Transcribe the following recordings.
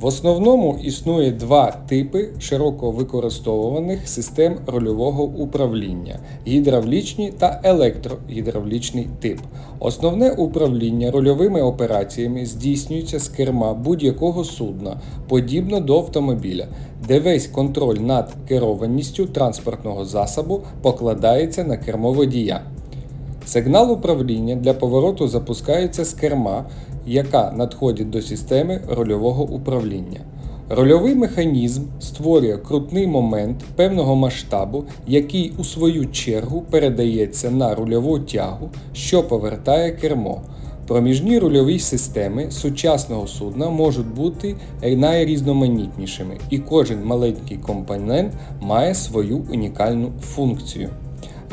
В основному існує два типи широко використовуваних систем рульового управління: гідравлічний та електрогідравлічний тип. Основне управління рульовими операціями здійснюється з керма будь-якого судна, подібно до автомобіля, де весь контроль над керованістю транспортного засобу покладається на кермо водія. Сигнал управління для повороту запускається з керма, яка надходить до системи рульового управління. Рульовий механізм створює крутний момент певного масштабу, який у свою чергу передається на рульову тягу, що повертає кермо. Проміжні рульові системи сучасного судна можуть бути найрізноманітнішими, і кожен маленький компонент має свою унікальну функцію.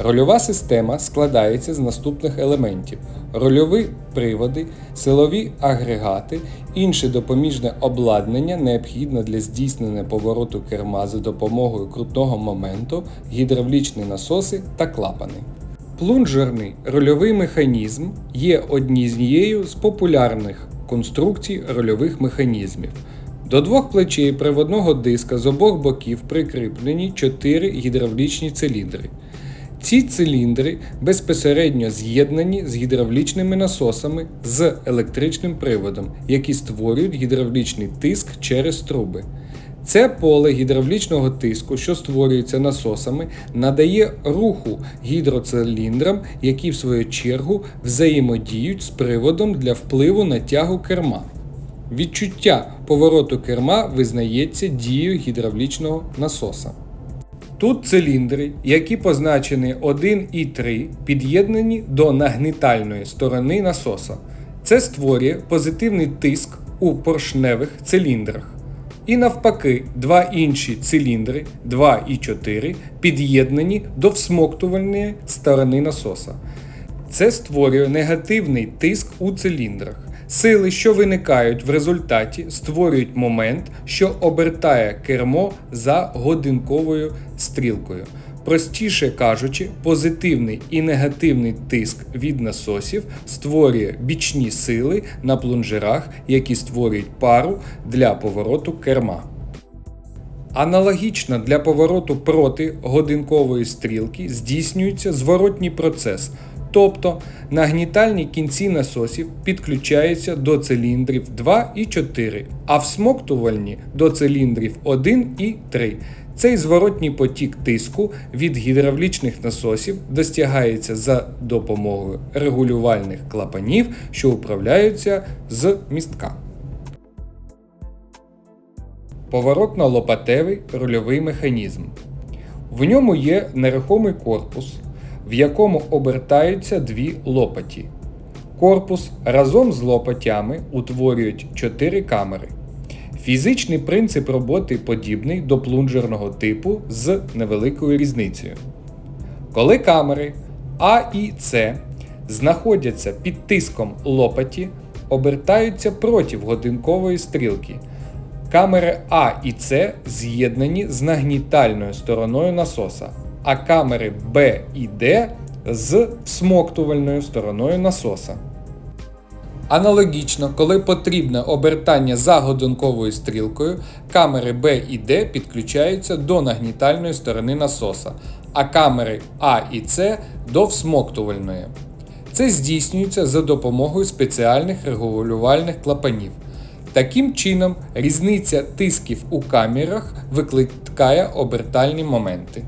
Рольова система складається з наступних елементів: рольові приводи, силові агрегати, інше допоміжне обладнання, необхідне для здійснення повороту керма за допомогою крутного моменту, гідравлічні насоси та клапани. Плунжерний рольовий механізм є однією з популярних конструкцій рольових механізмів. До двох плечей приводного диска з обох боків прикріплені чотири гідравлічні циліндри. Ці циліндри безпосередньо з'єднані з гідравлічними насосами з електричним приводом, які створюють гідравлічний тиск через труби. Це поле гідравлічного тиску, що створюється насосами, надає руху гідроциліндрам, які в свою чергу взаємодіють з приводом для впливу на тягу керма. Відчуття повороту керма визнається дією гідравлічного насоса. Тут циліндри, які позначені 1 і 3, під'єднані до нагнітальної сторони насоса. Це створює позитивний тиск у поршневих циліндрах. І навпаки, два інші циліндри 2 і 4 під'єднані до всмоктувальної сторони насоса. Це створює негативний тиск у циліндрах. Сили, що виникають в результаті, створюють момент, що обертає кермо за годинковою стрілкою. Простіше кажучи, позитивний і негативний тиск від насосів створює бічні сили на плунжерах, які створюють пару для повороту керма. Аналогічно для повороту проти годинкової стрілки здійснюється зворотній процес, тобто нагнітальні кінці насосів підключаються до циліндрів 2 і 4, а всмоктувальні до циліндрів 1 і 3. Цей зворотній потік тиску від гідравлічних насосів достягається за допомогою регулювальних клапанів, що управляються з містка. Поворотно-лопатевий рульовий механізм. В ньому є нерухомий корпус, в якому обертаються дві лопаті. Корпус разом з лопатями утворюють 4 камери. Фізичний принцип роботи подібний до плунжерного типу з невеликою різницею. Коли камери А і С знаходяться під тиском лопаті, обертаються проти годинкової стрілки. Камери А і С з'єднані з нагнітальною стороною насоса, а камери Б і Д з всмоктувальною стороною насоса. Аналогічно, коли потрібне обертання за годинковою стрілкою, камери B і D підключаються до нагнітальної сторони насоса, а камери А і С до всмоктувальної. Це здійснюється за допомогою спеціальних регулювальних клапанів. Таким чином, різниця тисків у камерах викликає обертальні моменти.